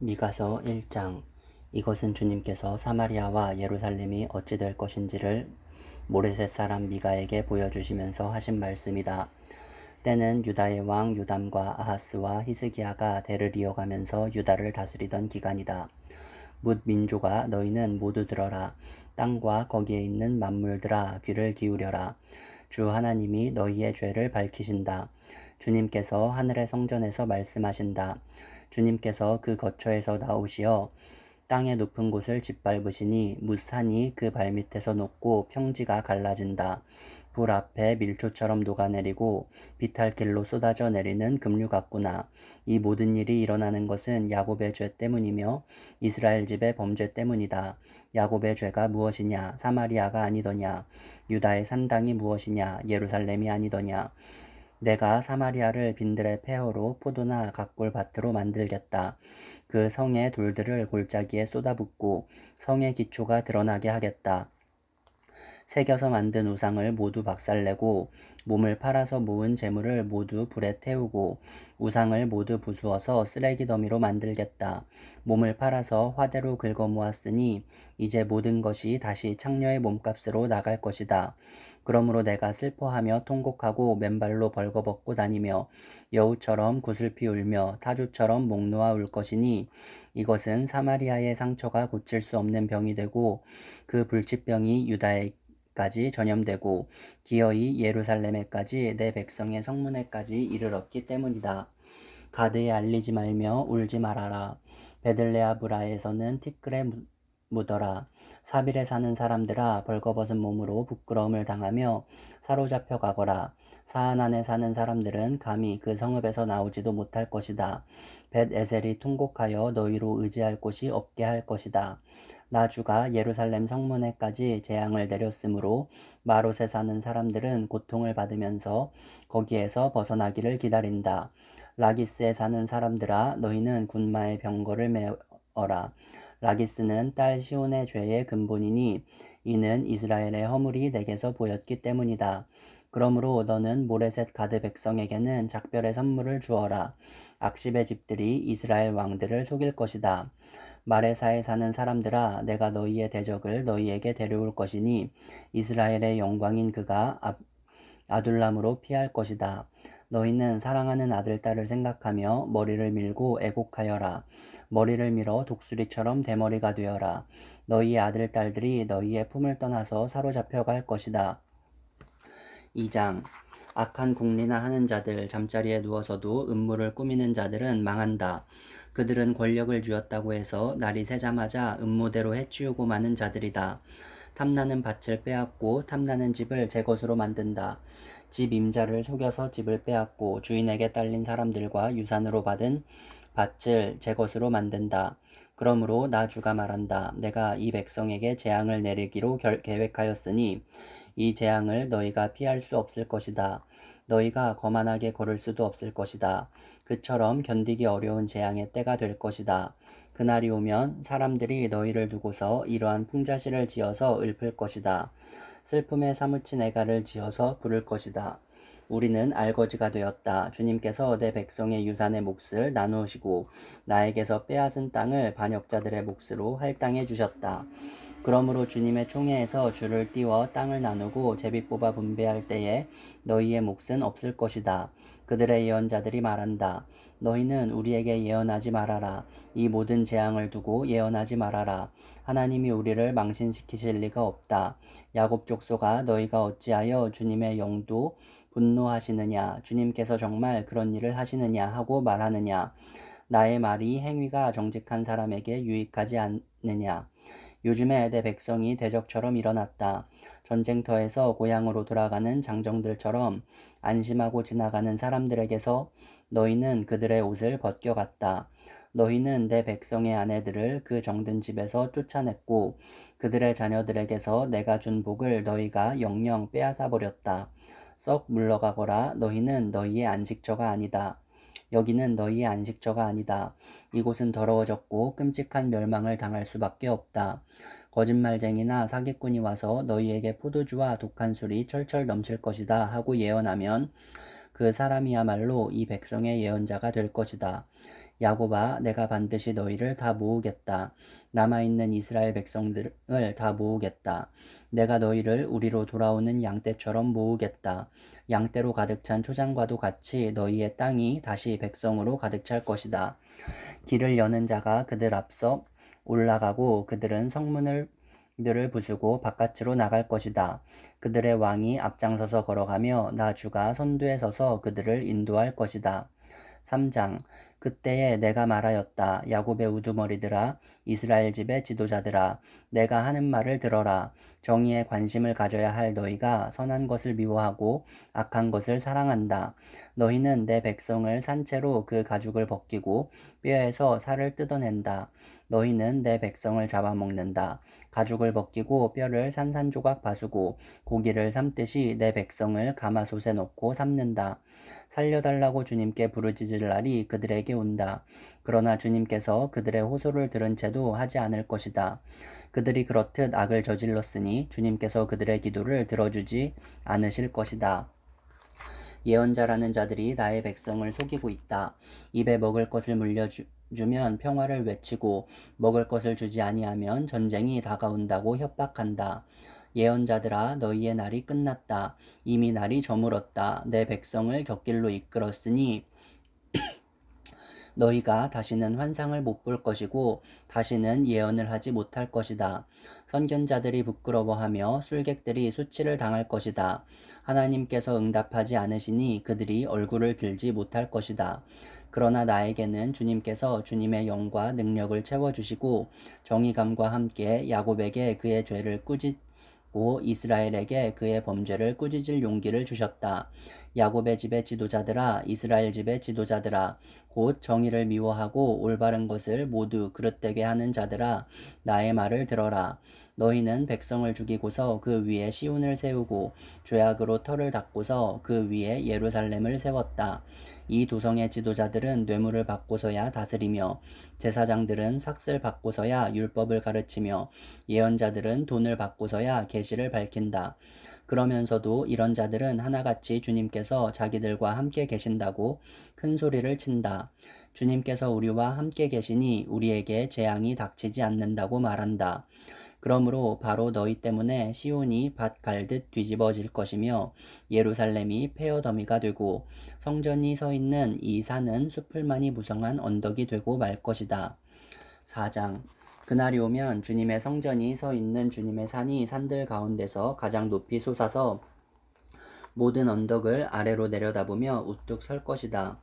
미가서 1장 이것은 주님께서 사마리아와 예루살렘이 어찌 될 것인지를 모레셋 사람 미가에게 보여주시면서 하신 말씀이다. 때는 유다의 왕 요담과 아하스와 히스기야가 대를 이어가면서 유다를 다스리던 기간이다. 묻 민족아 너희는 모두 들어라 땅과 거기에 있는 만물들아 귀를 기울여라 주 하나님이 너희의 죄를 밝히신다. 주님께서 하늘의 성전에서 말씀하신다. 주님께서 그 거처에서 나오시어 땅의 높은 곳을 짓밟으시니 무산이 그 발밑에서 녹고 평지가 갈라진다. 불 앞에 밀초처럼 녹아내리고 비탈길로 쏟아져 내리는 급류 같구나. 이 모든 일이 일어나는 것은 야곱의 죄 때문이며 이스라엘 집의 범죄 때문이다. 야곱의 죄가 무엇이냐? 사마리아가 아니더냐? 유다의 산당이 무엇이냐? 예루살렘이 아니더냐? 내가 사마리아를 빈들의 폐허로 포도나 각골 밭으로 만들겠다. 그 성의 돌들을 골짜기에 쏟아붓고 성의 기초가 드러나게 하겠다. 새겨서 만든 우상을 모두 박살내고 몸을 팔아서 모은 재물을 모두 불에 태우고 우상을 모두 부수어서 쓰레기 더미로 만들겠다. 몸을 팔아서 화대로 긁어 모았으니 이제 모든 것이 다시 창녀의 몸값으로 나갈 것이다. 그러므로 내가 슬퍼하며 통곡하고 맨발로 벌거벗고 다니며 여우처럼 구슬피 울며 타주처럼 목 놓아 울 것이니 이것은 사마리아의 상처가 고칠 수 없는 병이 되고 그 불치병이 유다에 까지 전염되고 기어이 예루살렘에까지 내 백성의 성문에까지 이르렀기 때문이다. 가드에 알리지 말며 울지 말아라. 베들레아브라에서는 티끌에 묻어라. 사빌에 사는 사람들아 벌거벗은 몸으로 부끄러움을 당하며 사로잡혀 가거라. 사안 안에 사는 사람들은 감히 그 성읍에서 나오지도 못할 것이다. 벳 에셀이 통곡하여 너희로 의지할 곳이 없게 할 것이다. 나 주가 예루살렘 성문에까지 재앙을 내렸으므로 마롯에 사는 사람들은 고통을 받으면서 거기에서 벗어나기를 기다린다. 라기스에 사는 사람들아 너희는 군마의 병거를 메어라. 라기스는 딸 시온의 죄의 근본이니 이는 이스라엘의 허물이 내게서 보였기 때문이다. 그러므로 너는 모레셋 가드 백성에게는 작별의 선물을 주어라. 악십의 집들이 이스라엘 왕들을 속일 것이다. 마레사에 사는 사람들아 내가 너희의 대적을 너희에게 데려올 것이니 이스라엘의 영광인 그가 아둘람으로 피할 것이다. 너희는 사랑하는 아들 딸을 생각하며 머리를 밀고 애곡하여라. 머리를 밀어 독수리처럼 대머리가 되어라. 너희의 아들 딸들이 너희의 품을 떠나서 사로잡혀 갈 것이다. 2장 악한 궁리나 하는 자들 잠자리에 누워서도 음모를 꾸미는 자들은 망한다. 그들은 권력을 쥐었다고 해서 날이 새자마자 음모대로 해치우고 마는 자들이다. 탐나는 밭을 빼앗고 탐나는 집을 제 것으로 만든다. 집 임자를 속여서 집을 빼앗고 주인에게 딸린 사람들과 유산으로 받은 밭을 제 것으로 만든다. 그러므로 나 주가 말한다. 내가 이 백성에게 재앙을 내리기로 결, 계획하였으니 이 재앙을 너희가 피할 수 없을 것이다. 너희가 거만하게 걸을 수도 없을 것이다. 그처럼 견디기 어려운 재앙의 때가 될 것이다. 그날이 오면 사람들이 너희를 두고서 이러한 풍자시를 지어서 읊을 것이다. 슬픔에 사무친 애가를 지어서 부를 것이다. 우리는 알거지가 되었다. 주님께서 내 백성의 유산의 몫을 나누시고 나에게서 빼앗은 땅을 반역자들의 몫으로 할당해 주셨다. 그러므로 주님의 총회에서 줄을 띄워 땅을 나누고 제비 뽑아 분배할 때에 너희의 몫은 없을 것이다. 그들의 예언자들이 말한다. 너희는 우리에게 예언하지 말아라. 이 모든 재앙을 두고 예언하지 말아라. 하나님이 우리를 망신시키실 리가 없다. 야곱 족소가 너희가 어찌하여 주님의 영도 분노하시느냐 주님께서 정말 그런 일을 하시느냐 하고 말하느냐 나의 말이 행위가 정직한 사람에게 유익하지 않느냐 요즘에 내 백성이 대적처럼 일어났다. 전쟁터에서 고향으로 돌아가는 장정들처럼 안심하고 지나가는 사람들에게서 너희는 그들의 옷을 벗겨갔다. 너희는 내 백성의 아내들을 그 정든 집에서 쫓아냈고 그들의 자녀들에게서 내가 준 복을 너희가 영영 빼앗아 버렸다. 썩 물러가거라 너희는 너희의 안식처가 아니다. 여기는 너희의 안식처가 아니다. 이곳은 더러워졌고 끔찍한 멸망을 당할 수밖에 없다. 거짓말쟁이나 사기꾼이 와서 너희에게 포도주와 독한 술이 철철 넘칠 것이다 하고 예언하면 그 사람이야말로 이 백성의 예언자가 될 것이다. 야곱아 내가 반드시 너희를 다 모으겠다. 남아있는 이스라엘 백성들을 다 모으겠다. 내가 너희를 우리로 돌아오는 양떼처럼 모으겠다. 양떼로 가득 찬 초장과도 같이 너희의 땅이 다시 백성으로 가득 찰 것이다. 길을 여는 자가 그들 앞서 올라가고 그들은 성문을 들을 부수고 바깥으로 나갈 것이다. 그들의 왕이 앞장서서 걸어가며 나 주가 선두에 서서 그들을 인도할 것이다. 3장 그때에 내가 말하였다. 야곱의 우두머리들아 이스라엘 집의 지도자들아 내가 하는 말을 들어라. 정의에 관심을 가져야 할 너희가 선한 것을 미워하고 악한 것을 사랑한다. 너희는 내 백성을 산채로 그 가죽을 벗기고 뼈에서 살을 뜯어낸다. 너희는 내 백성을 잡아먹는다. 가죽을 벗기고 뼈를 산산조각 바수고 고기를 삶듯이 내 백성을 가마솥에 넣고 삶는다. 살려달라고 주님께 부르짖을 날이 그들에게 온다. 그러나 주님께서 그들의 호소를 들은 채도 하지 않을 것이다. 그들이 그렇듯 악을 저질렀으니 주님께서 그들의 기도를 들어주지 않으실 것이다. 예언자라는 자들이 나의 백성을 속이고 있다. 입에 먹을 것을 물려주 면 평화를 외치고 먹을 것을 주지 아니하면 전쟁이 다가온다고 협박한다. 예언자들아 너희의 날이 끝났다. 이미 날이 저물었다. 내 백성을 곁길로 이끌었으니 너희가 다시는 환상을 못 볼 것이고 다시는 예언을 하지 못할 것이다. 선견자들이 부끄러워하며 술객들이 수치를 당할 것이다. 하나님께서 응답하지 않으시니 그들이 얼굴을 들지 못할 것이다. 그러나 나에게는 주님께서 주님의 영과 능력을 채워주시고 정의감과 함께 야곱에게 그의 죄를 꾸짖고 이스라엘에게 그의 범죄를 꾸짖을 용기를 주셨다. 야곱의 집의 지도자들아 이스라엘 집의 지도자들아 곧 정의를 미워하고 올바른 것을 모두 그릇되게 하는 자들아 나의 말을 들어라 너희는 백성을 죽이고서 그 위에 시온을 세우고 죄악으로 터를 닦고서 그 위에 예루살렘을 세웠다 이 도성의 지도자들은 뇌물을 받고서야 다스리며 제사장들은 삭슬 받고서야 율법을 가르치며 예언자들은 돈을 받고서야 계시를 밝힌다. 그러면서도 이런 자들은 하나같이 주님께서 자기들과 함께 계신다고 큰 소리를 친다. 주님께서 우리와 함께 계시니 우리에게 재앙이 닥치지 않는다고 말한다. 그러므로 바로 너희 때문에 시온이 밭 갈듯 뒤집어질 것이며 예루살렘이 폐허더미가 되고 성전이 서 있는 이 산은 숲을만이 무성한 언덕이 되고 말 것이다. 4장 그날이 오면 주님의 성전이 서 있는 주님의 산이 산들 가운데서 가장 높이 솟아서 모든 언덕을 아래로 내려다보며 우뚝 설 것이다.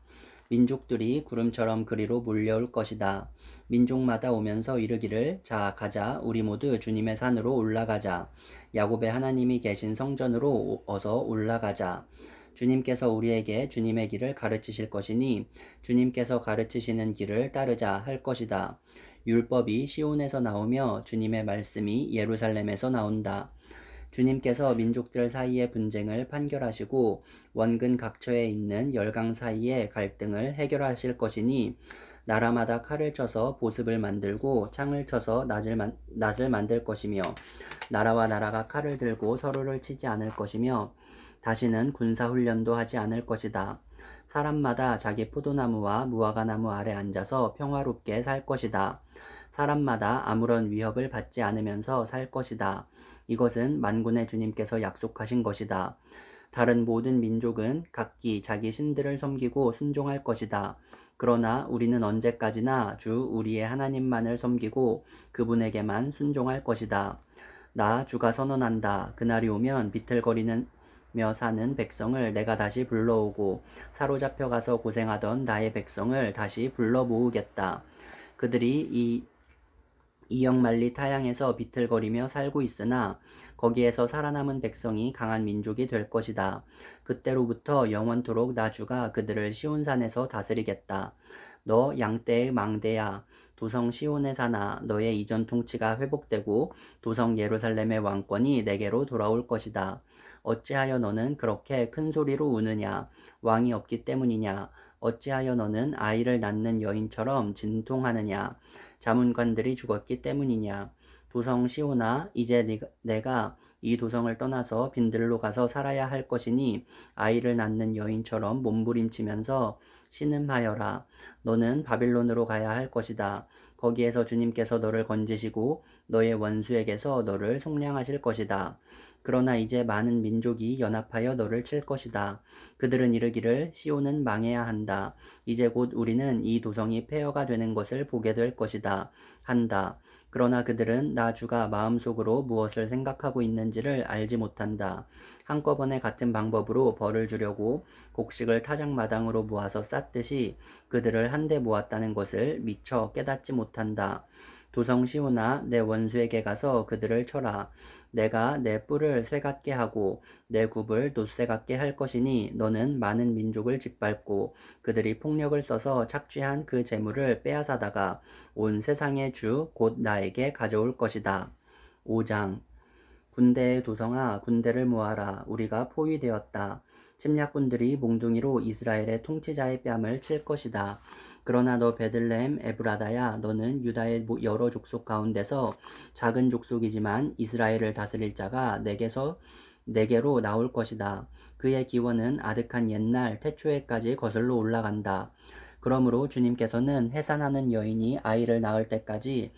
민족들이 구름처럼 그리로 몰려올 것이다. 민족마다 오면서 이르기를 자 가자 우리 모두 주님의 산으로 올라가자. 야곱의 하나님이 계신 성전으로 어서 올라가자. 주님께서 우리에게 주님의 길을 가르치실 것이니 주님께서 가르치시는 길을 따르자 할 것이다. 율법이 시온에서 나오며 주님의 말씀이 예루살렘에서 나온다. 주님께서 민족들 사이의 분쟁을 판결하시고 원근 각처에 있는 열강 사이의 갈등을 해결하실 것이니 나라마다 칼을 쳐서 보습을 만들고 창을 쳐서 낫을, 만, 낫을 만들 것이며 나라와 나라가 칼을 들고 서로를 치지 않을 것이며 다시는 군사훈련도 하지 않을 것이다. 사람마다 자기 포도나무와 무화과나무 아래 앉아서 평화롭게 살 것이다. 사람마다 아무런 위협을 받지 않으면서 살 것이다. 이것은 만군의 주님께서 약속하신 것이다. 다른 모든 민족은 각기 자기 신들을 섬기고 순종할 것이다. 그러나 우리는 언제까지나 주 우리의 하나님만을 섬기고 그분에게만 순종할 것이다. 나 주가 선언한다. 그날이 오면 비틀거리는 며 사는 백성을 내가 다시 불러오고 사로잡혀 가서 고생하던 나의 백성을 다시 불러 모으겠다. 그들이 이 이역만리 타양에서 비틀거리며 살고 있으나 거기에서 살아남은 백성이 강한 민족이 될 것이다. 그때로부터 영원토록 나주가 그들을 시온산에서 다스리겠다. 너 양떼의 망대야. 도성 시온에 사나 너의 이전 통치가 회복되고 도성 예루살렘의 왕권이 내게로 돌아올 것이다. 어찌하여 너는 그렇게 큰 소리로 우느냐? 왕이 없기 때문이냐? 어찌하여 너는 아이를 낳는 여인처럼 진통하느냐? 자문관들이 죽었기 때문이냐? 도성 시오나 이제 내가 이 도성을 떠나서 빈들로 가서 살아야 할 것이니 아이를 낳는 여인처럼 몸부림치면서 신음하여라. 너는 바빌론으로 가야 할 것이다. 거기에서 주님께서 너를 건지시고 너의 원수에게서 너를 속량하실 것이다. 그러나 이제 많은 민족이 연합하여 너를 칠 것이다. 그들은 이르기를 시온은 망해야 한다. 이제 곧 우리는 이 도성이 폐허가 되는 것을 보게 될 것이다. 한다. 그러나 그들은 나 주가 마음속으로 무엇을 생각하고 있는지를 알지 못한다. 한꺼번에 같은 방법으로 벌을 주려고 곡식을 타작마당으로 모아서 쌌듯이 그들을 한데 모았다는 것을 미처 깨닫지 못한다. 도성 시오나 내 원수에게 가서 그들을 쳐라. 내가 내 뿔을 쇠 같게 하고 내 굽을 돛쇠 같게 할 것이니 너는 많은 민족을 짓밟고 그들이 폭력을 써서 착취한 그 재물을 빼앗아다가 온 세상의 주 곧 나에게 가져올 것이다. 5장 군대의 도성아 군대를 모아라 우리가 포위되었다. 침략군들이 몽둥이로 이스라엘의 통치자의 뺨을 칠 것이다. 그러나 너 베들레헴 에브라다야 너는 유다의 여러 족속 가운데서 작은 족속이지만 이스라엘을 다스릴 자가 내게서 내게로 나올 것이다. 그의 기원은 아득한 옛날 태초에까지 거슬러 올라간다. 그러므로 주님께서는 해산하는 여인이 아이를 낳을 때까지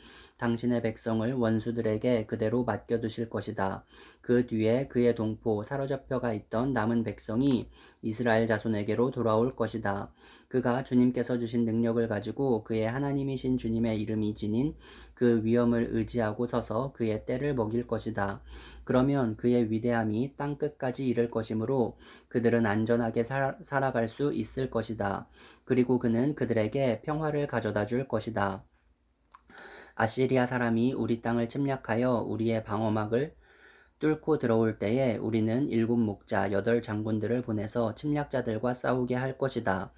당신의 백성을 원수들에게 그대로 맡겨두실 것이다. 그 뒤에 그의 동포 사로잡혀가 있던 남은 백성이 이스라엘 자손에게로 돌아올 것이다. 그가 주님께서 주신 능력을 가지고 그의 하나님이신 주님의 이름이 지닌 그 위엄을 의지하고 서서 그의 때를 먹일 것이다. 그러면 그의 위대함이 땅 끝까지 이를 것이므로 그들은 안전하게 살아, 살아갈 수 있을 것이다. 그리고 그는 그들에게 평화를 가져다 줄 것이다. 아시리아 사람이 우리 땅을 침략하여 우리의 방어막을 뚫고 들어올 때에 우리는 일곱 목자 여덟 장군들을 보내서 침략자들과 싸우게 할 것이다.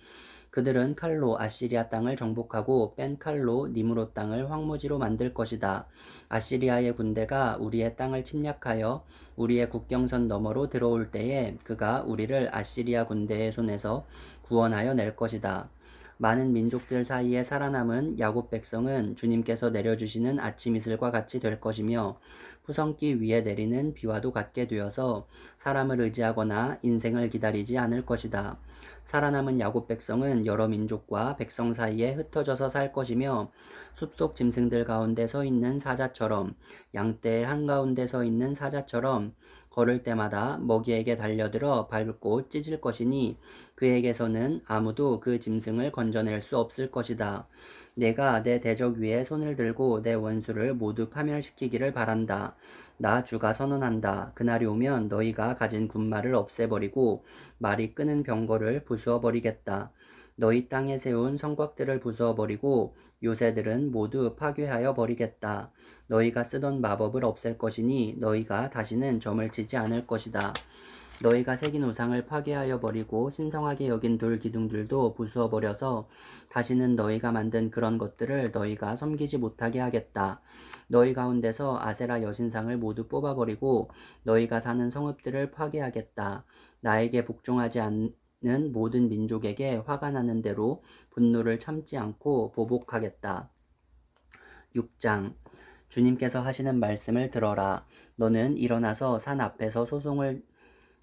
그들은 칼로 아시리아 땅을 정복하고 뺀 칼로 니무롯 땅을 황무지로 만들 것이다. 아시리아의 군대가 우리의 땅을 침략하여 우리의 국경선 너머로 들어올 때에 그가 우리를 아시리아 군대의 손에서 구원하여 낼 것이다. 많은 민족들 사이에 살아남은 야곱 백성은 주님께서 내려주시는 아침 이슬과 같이 될 것이며 푸성기 위에 내리는 비와도 같게 되어서 사람을 의지하거나 인생을 기다리지 않을 것이다. 살아남은 야곱 백성은 여러 민족과 백성 사이에 흩어져서 살 것이며 숲속 짐승들 가운데 서 있는 사자처럼 양떼 한가운데 서 있는 사자처럼 걸을 때마다 먹이에게 달려들어 밟고 찢을 것이니 그에게서는 아무도 그 짐승을 건져낼 수 없을 것이다. 내가 내 대적 위에 손을 들고 내 원수를 모두 파멸시키기를 바란다. 나 주가 선언한다. 그날이 오면 너희가 가진 군말을 없애버리고 말이 끄는 병거를 부수어 버리겠다. 너희 땅에 세운 성곽들을 부수어 버리고 요새들은 모두 파괴하여 버리겠다. 너희가 쓰던 마법을 없앨 것이니 너희가 다시는 점을 치지 않을 것이다. 너희가 새긴 우상을 파괴하여 버리고 신성하게 여긴 돌 기둥들도 부수어 버려서 다시는 너희가 만든 그런 것들을 너희가 섬기지 못하게 하겠다. 너희 가운데서 아세라 여신상을 모두 뽑아버리고 너희가 사는 성읍들을 파괴하겠다. 나에게 복종하지 않 는 모든 민족에게 화가 나는 대로 분노를 참지 않고 보복하겠다. 6장 주님께서 하시는 말씀을 들어라. 너는 일어나서 산 앞에서 소송을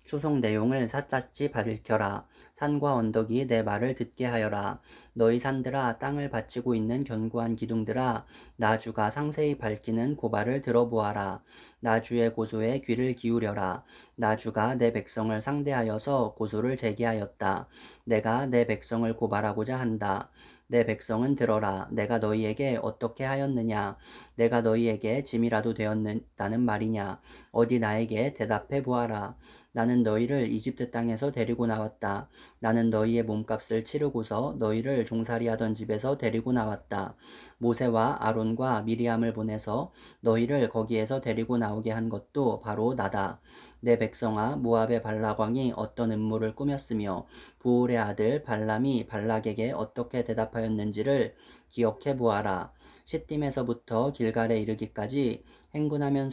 소송 내용을 샅샅이 밝혀라. 산과 언덕이 내 말을 듣게 하여라. 너희 산들아 땅을 바치고 있는 견고한 기둥들아 나주가 상세히 밝히는 고발을 들어보아라. 나주의 고소에 귀를 기울여라. 나주가 내 백성을 상대하여서 고소를 제기하였다. 내가 내 백성을 고발하고자 한다. 내 백성은 들어라. 내가 너희에게 어떻게 하였느냐? 내가 너희에게 짐이라도 되었다는 말이냐? 어디 나에게 대답해 보아라. 나는 너희를 이집트 땅에서 데리고 나왔다. 나는 너희의 몸값을 치르고서 너희를 종살이 하던 집에서 데리고 나왔다. 모세와 아론과 미리암을 보내서 너희를 거기에서 데리고 나오게 한 것도 바로 나다. 내 백성아 모압의 발락왕이 어떤 음모를 꾸몄으며 부올의 아들 발람이 발락에게 어떻게 대답하였는지를 기억해 보아라. 시딤에서부터 길갈에 이르기까지 행군하면서